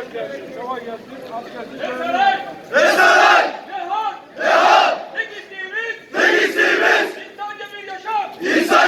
Savaş gelsin, savaş gelsin, az gelsin. Rezalet! Rezalet! Ne hak? Ne hak? Tek isteğimiz! Tek isteğimiz! İnsanca bir yaşam! İnsan!